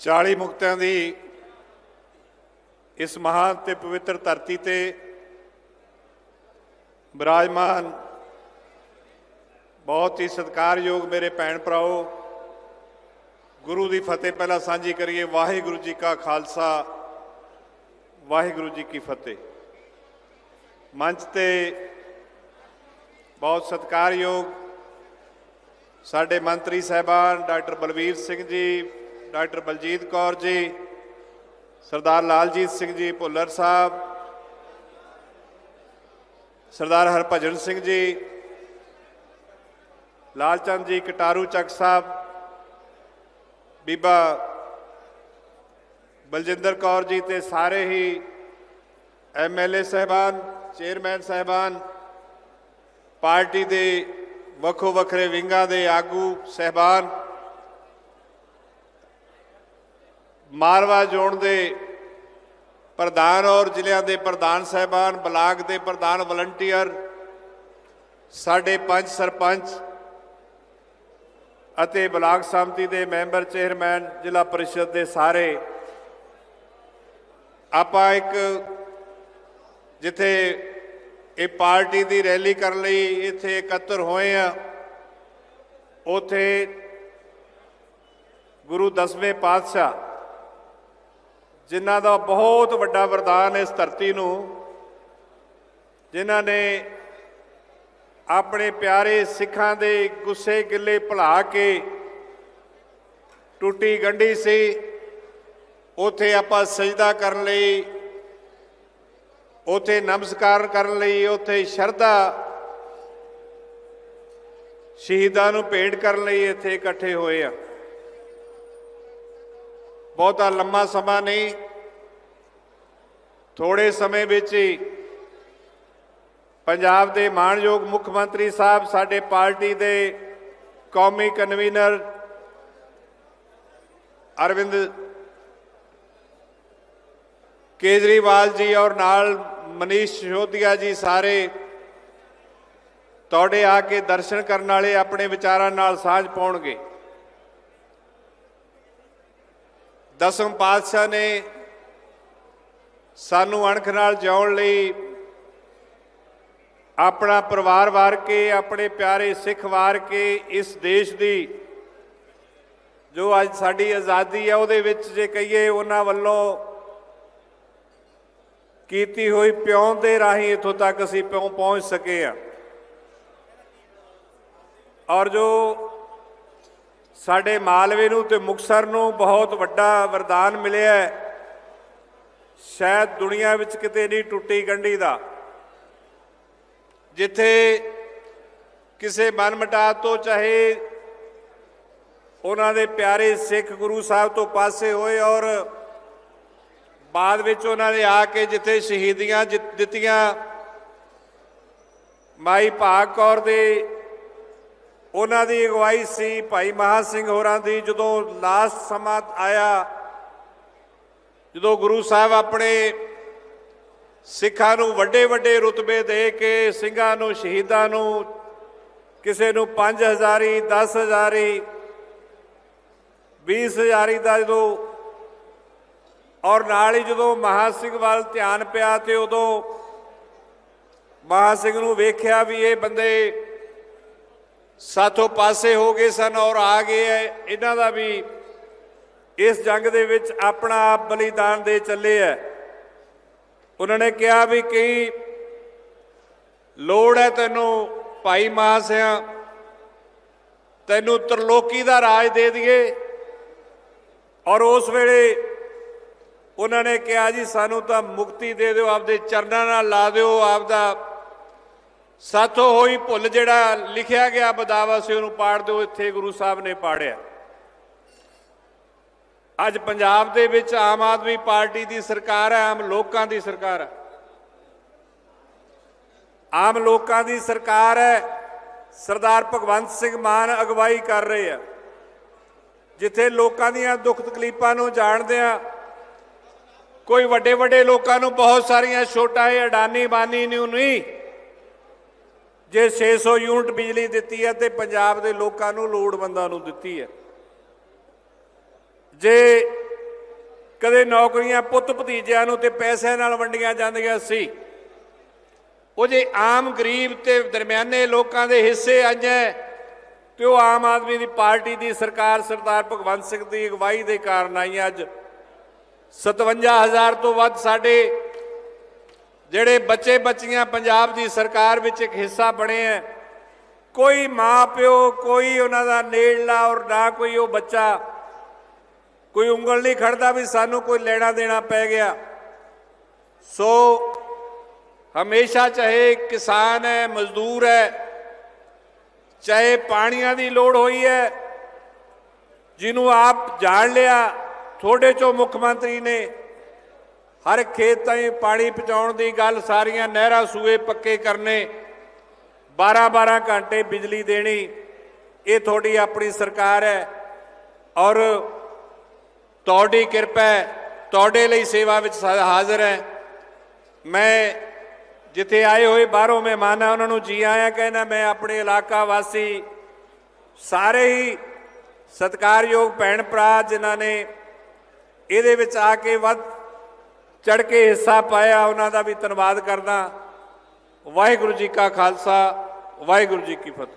40 ਮੁਕਤਿਆਂ ਦੀ ਇਸ ਮਹਾਨ ਤੇ ਪਵਿੱਤਰ ਧਰਤੀ ਤੇ ਬਿਰਾਜਮਾਨ ਬਹੁਤ ਹੀ ਸਤਿਕਾਰਯੋਗ ਮੇਰੇ ਭੈਣ ਭਰਾਓ, ਗੁਰੂ ਦੀ ਫਤਿਹ ਪਹਿਲਾਂ ਸਾਂਝੀ ਕਰੀਏ, ਵਾਹਿਗੁਰੂ ਜੀ ਕਾ ਖਾਲਸਾ, ਵਾਹਿਗੁਰੂ ਜੀ ਕੀ ਫਤਿਹ। ਮੰਚ ਤੇ ਬਹੁਤ ਸਤਿਕਾਰਯੋਗ ਸਾਡੇ ਮੰਤਰੀ ਸਾਹਿਬਾਨ ਡਾਕਟਰ ਬਲਵੀਰ ਸਿੰਘ ਜੀ ਡਾਕਟਰ ਬਲਜੀਤ ਕੌਰ ਜੀ, ਸਰਦਾਰ ਲਾਲਜੀਤ ਸਿੰਘ ਜੀ ਭੁੱਲਰ ਸਾਹਿਬ, ਸਰਦਾਰ ਹਰਭਜਨ ਸਿੰਘ ਜੀ, ਲਾਲਚੰਦ ਜੀ ਕਟਾਰੂ ਚੱਕ ਸਾਹਿਬ, ਬੀਬਾ ਬਲਜਿੰਦਰ ਕੌਰ ਜੀ ਤੇ ਸਾਰੇ ਹੀ ਐਮਐਲਏ ਸਹਿਬਾਨ, ਚੇਅਰਮੈਨ ਸਹਿਬਾਨ, ਪਾਰਟੀ ਦੇ ਵੱਖੋ ਵੱਖਰੇ ਵਿੰਗਾਂ ਦੇ ਆਗੂ ਸਹਿਬਾਨ ਮਾਰਵਾ ਜ਼ੋਨ ਦੇ ਪ੍ਰਧਾਨ ਔਰ ਜ਼ਿਲ੍ਹਿਆਂ ਦੇ ਪ੍ਰਧਾਨ ਸਹਿਬਾਨ, ਬਲਾਕ ਦੇ ਪ੍ਰਧਾਨ ਵਲੰਟੀਅਰ, ਸਾਡੇ ਪੰਜ ਸਰਪੰਚ ਅਤੇ ਬਲਾਕ ਸੰਮਤੀ ਦੇ ਮੈਂਬਰ ਚੇਅਰਮੈਨ, ਜ਼ਿਲ੍ਹਾ ਪਰਿਸ਼ਦ ਦੇ ਸਾਰੇ, ਆਪਾਂ ਇੱਕ ਜਿੱਥੇ ਇਹ ਪਾਰਟੀ ਦੀ ਰੈਲੀ ਕਰਨ ਲਈ ਇੱਥੇ ਇਕੱਤਰ ਹੋਏ ਆ, ਉਥੇ ਗੁਰੂ ਦਸਵੇਂ ਪਾਤਸ਼ਾਹ ਜਿਨ੍ਹਾਂ ਦਾ ਬਹੁਤ ਵੱਡਾ ਵਰਦਾਨ ਇਸ ਧਰਤੀ ਨੂੰ, ਜਿਨ੍ਹਾਂ ਨੇ ਆਪਣੇ ਪਿਆਰੇ ਸਿੱਖਾਂ ਦੇ ਗੁੱਸੇ ਗਿੱਲੇ ਭੁਲਾ ਕੇ ਟੁੱਟੀ ਗੰਢੀ ਸੀ, ਉਥੇ ਆਪਾਂ ਸਜਦਾ ਕਰਨ ਲਈ, ਉਥੇ ਨਮਸਕਾਰ ਕਰਨ ਲਈ, ਉਥੇ ਸ਼ਰਧਾ ਸ਼ਹੀਦਾਂ ਨੂੰ ਭੇਟ ਕਰਨ ਲਈ ਇੱਥੇ ਇਕੱਠੇ ਹੋਏ ਆ। ਬਹੁਤਾ ਲੰਮਾ ਸਮਾਂ ਨਹੀਂ। ਥੋੜੇ ਸਮੇਂ ਵਿੱਚ ਹੀ ਪੰਜਾਬ ਦੇ ਮਾਣਯੋਗ ਮੁੱਖ ਮੰਤਰੀ ਸਾਹਿਬ ਸਾਡੇ ਪਾਰਟੀ ਦੇ ਕੌਮੀ ਕਨਵੀਨਰ ਅਰਵਿੰਦ ਕੇਜਰੀਵਾਲ ਜੀ ਔਰ ਨਾਲ ਮਨੀਸ਼ ਸਿਸੋਦੀਆ ਜੀ ਸਾਰੇ ਤੁਹਾਡੇ ਆ ਕੇ ਦਰਸ਼ਨ ਕਰਨ ਵਾਲੇ ਆਪਣੇ ਵਿਚਾਰਾਂ ਨਾਲ ਸਾਂਝ ਪਾਉਣਗੇ। ਦਸਮ ਪਾਤਸ਼ਾਹ ਨੇ ਸਾਨੂੰ ਅਣਖ ਨਾਲ ਜਿਉਣ ਲਈ ਆਪਣਾ ਪਰਿਵਾਰ ਵਾਰ ਕੇ, ਆਪਣੇ ਪਿਆਰੇ ਸਿੱਖ ਵਾਰ ਕੇ ਇਸ ਦੇਸ਼ ਦੀ ਜੋ ਅੱਜ ਸਾਡੀ ਆਜ਼ਾਦੀ ਹੈ ਉਹਦੇ ਵਿੱਚ ਜੇ ਕਹੀਏ ਉਹਨਾਂ ਵੱਲੋਂ ਕੀਤੀ ਹੋਈ ਪਿਉਣ ਦੇ ਰਾਹੀਂ ਇੱਥੋਂ ਤੱਕ ਅਸੀਂ ਪਿਉ ਪਹੁੰਚ ਸਕੇ ਆ। ਔਰ ਜੋ ਸਾਡੇ ਮਾਲਵੇ ਨੂੰ ਤੇ ਮੁਕਸਰ ਨੂੰ ਬਹੁਤ ਵੱਡਾ ਵਰਦਾਨ ਮਿਲਿਆ ਹੈ। ਸ਼ਾਇਦ ਦੁਨੀਆ ਵਿੱਚ ਕਿਤੇ ਨਹੀਂ ਟੁੱਟੀ ਗੰਢੀ ਦਾ। ਜਿੱਥੇ ਕਿਸੇ ਮਨਮਟਾ ਤੋਂ ਚਾਹੇ ਉਹਨਾਂ ਦੇ ਪਿਆਰੇ ਸਿੱਖ ਗੁਰੂ ਸਾਹਿਬ ਤੋਂ ਪਾਸੇ ਹੋਏ ਔਰ ਬਾਅਦ ਵਿੱਚ ਉਹਨਾਂ ਨੇ ਆ ਕੇ ਜਿੱਥੇ ਸ਼ਹੀਦੀਆਂ ਜਿ- ਦਿੱਤੀਆਂ, ਮਾਈ ਭਾਗ ਕੌਰ ਦੇ ਉਹਨਾਂ ਦੀ ਅਗਵਾਈ ਸੀ। ਭਾਈ ਮਹਾ ਸਿੰਘ ਹੋਰਾਂ ਦੀ ਜਦੋਂ ਲਾਸਟ ਸਮਾਂ ਆਇਆ, ਜਦੋਂ ਗੁਰੂ ਸਾਹਿਬ ਆਪਣੇ ਸਿੱਖਾਂ ਨੂੰ ਵੱਡੇ ਵੱਡੇ ਰੁਤਬੇ ਦੇ ਕੇ ਸਿੰਘਾਂ ਨੂੰ, ਸ਼ਹੀਦਾਂ ਨੂੰ, ਕਿਸੇ ਨੂੰ 5000 10000 20000 ਦਾ ਜਦੋਂ ਔਰ ਨਾਲ ਹੀ ਜਦੋਂ ਮਹਾ ਸਿੰਘ ਵੱਲ ਧਿਆਨ ਪਿਆ ਤੇ ਉਦੋਂ ਮਹਾ ਸਿੰਘ ਨੂੰ ਵੇਖਿਆ ਵੀ ਇਹ ਬੰਦੇ ਸਾਥੋਂ ਪਾਸੇ ਹੋ ਗਏ ਸਨ ਔਰ ਆ ਗਏ ਐ। ਇਹਨਾਂ ਦਾ ਵੀ ਇਸ ਜੰਗ ਦੇ ਵਿੱਚ ਆਪਣਾ ਆਪ ਬਲੀਦਾਨ ਦੇ ਚੱਲੇ ਐ। ਉਹਨਾਂ ਨੇ ਕਿਹਾ ਵੀ ਕਈ ਲੋੜ ਹੈ ਤੈਨੂੰ ਭਾਈ ਮਹਾਸਿਆ ਤੈਨੂੰ ਤਰਲੋਕੀ ਦਾ ਰਾਜ ਦੇ ਦਈਏ। ਔਰ ਉਸ ਵੇਲੇ ਉਹਨਾਂ ਨੇ ਕਿਹਾ ਜੀ, ਸਾਨੂੰ ਤਾਂ ਮੁਕਤੀ ਦੇ ਦਿਓ, ਆਪਦੇ ਚਰਨਾਂ ਨਾਲ ਲਾ ਦਿਓ, ਆਪਦਾ ਸਾਥੋਂ ਹੋਈ ਭੁੱਲ ਜਿਹੜਾ ਲਿਖਿਆ ਗਿਆ ਬਦਾਵਾ ਸੀ ਉਹਨੂੰ ਪਾੜ ਦਿਓ, ਇੱਥੇ ਗੁਰੂ ਸਾਹਿਬ ਨੇ ਪਾੜਿਆ। ਅੱਜ ਪੰਜਾਬ ਦੇ ਵਿੱਚ ਆਮ ਆਦਮੀ ਪਾਰਟੀ ਦੀ ਸਰਕਾਰ ਹੈ, ਆਮ ਲੋਕਾਂ ਦੀ ਸਰਕਾਰ ਹੈ। ਆਮ ਲੋਕਾਂ ਦੀ ਸਰਕਾਰ ਹੈ, ਸਰਦਾਰ ਭਗਵੰਤ ਸਿੰਘ ਮਾਨ ਅਗਵਾਈ ਕਰ ਰਹੇ ਆ। ਜਿੱਥੇ ਲੋਕਾਂ ਦੀਆਂ ਦੁੱਖ ਤਕਲੀਫਾਂ ਨੂੰ ਜਾਣਦੇ ਆ, ਕੋਈ ਵੱਡੇ ਵੱਡੇ ਲੋਕਾਂ ਨੂੰ ਬਹੁਤ ਸਾਰੀਆਂ ਛੋਟਾ ਹੈ ਅਡਾਨੀ ਬਾਨੀ ਨੂੰ ਨਹੀਂ ਜੇ 600 ਯੂਨਿਟ ਬਿਜਲੀ ਦਿੱਤੀ ਹੈ ਤੇ ਪੰਜਾਬ ਦੇ ਲੋਕਾਂ ਨੂੰ ਲੋੜਵੰਦਾਂ ਨੂੰ ਦਿੱਤੀ ਹੈ। ਜੇ ਕਦੇ ਨੌਕਰੀਆਂ ਪੁੱਤ ਭਤੀਜਿਆਂ ਨੂੰ ਤੇ ਪੈਸਿਆਂ ਨਾਲ ਵੰਡੀਆਂ ਜਾਂਦੀਆਂ ਸੀ, ਉਹ ਜੇ ਆਮ ਗਰੀਬ ਤੇ ਦਰਮਿਆਨੇ ਲੋਕਾਂ ਦੇ ਹਿੱਸੇ ਆਈਆਂ, ਤੇ ਉਹ ਆਮ ਆਦਮੀ ਦੀ ਪਾਰਟੀ ਦੀ ਸਰਕਾਰ ਸਰਦਾਰ ਭਗਵੰਤ ਸਿੰਘ ਦੀ ਅਗਵਾਈ ਦੇ ਕਾਰਨ ਆਈ ਅੱਜ। 57000 ਤੋਂ ਵੱਧ ਸਾਡੇ ਜਿਹੜੇ ਬੱਚੇ ਬੱਚੀਆਂ ਪੰਜਾਬ ਦੀ ਸਰਕਾਰ ਵਿੱਚ ਇੱਕ ਹਿੱਸਾ ਬਣੇ ਐ, ਕੋਈ ਮਾਂ ਪਿਓ, ਕੋਈ ਉਹਨਾਂ ਦਾ ਨੇੜਲਾ ਔਰ ਨਾ ਕੋਈ ਉਹ ਬੱਚਾ, ਕੋਈ ਉਂਗਲ ਨਹੀਂ ਖੜਦਾ ਵੀ ਸਾਨੂੰ ਕੋਈ ਲੈਣਾ ਦੇਣਾ ਪੈ ਗਿਆ। ਸੋ ਹਮੇਸ਼ਾ ਚਾਹੇ ਕਿਸਾਨ ਹੈ ਮਜ਼ਦੂਰ ਹੈ ਚਾਹੇ ਪਾਣੀਆਂ ਦੀ ਲੋੜ ਹੋਈ ਹੈ ਜਿਹਨੂੰ ਆਪ ਜਾਣ ਲਿਆ, ਥੋੜੇ ਚੋਂ ਮੁੱਖ ਮੰਤਰੀ ਨੇ ਹਰ ਖੇਤ ਤਾਈਂ ਪਾਣੀ ਪਹੁੰਚਾਉਣ ਦੀ ਗੱਲ ਸਾਰੀਆਂ ਨਹਿਰਾਂ ਸੂਏ ਪੱਕੇ ਕਰਨੇ। 12-12 ਘੰਟੇ ਬਿਜਲੀ ਦੇਣੀ, ਇਹ ਤੁਹਾਡੀ ਆਪਣੀ ਸਰਕਾਰ ਹੈ ਔਰ ਤੁਹਾਡੀ ਕਿਰਪਾ ਹੈ, ਤੁਹਾਡੇ ਲਈ ਸੇਵਾ ਵਿੱਚ ਹਾਜ਼ਰ ਹੈ। ਮੈਂ ਜਿੱਥੇ ਆਏ ਹੋਏ ਬਾਹਰੋਂ ਮਹਿਮਾਨ ਆ, ਉਹਨਾਂ ਨੂੰ ਜੀ ਆਇਆ ਕਹਿਣਾ, ਮੈਂ ਆਪਣੇ ਇਲਾਕਾ ਵਾਸੀ ਸਾਰੇ ਹੀ ਸਤਿਕਾਰਯੋਗ ਭੈਣ ਭਰਾ ਜਿਨ੍ਹਾਂ ਨੇ ਇਹਦੇ ਵਿੱਚ ਆ ਕੇ ਵੱਧ ਚੜ ਕੇ ਹਿੱਸਾ ਪਾਇਆ, ਉਹਨਾਂ ਦਾ ਵੀ ਧੰਨਵਾਦ ਕਰਦਾ। ਵਾਹਿਗੁਰੂ ਜੀ ਕਾ ਖਾਲਸਾ, ਵਾਹਿਗੁਰੂ ਜੀ ਕੀ ਫਤਿਹ।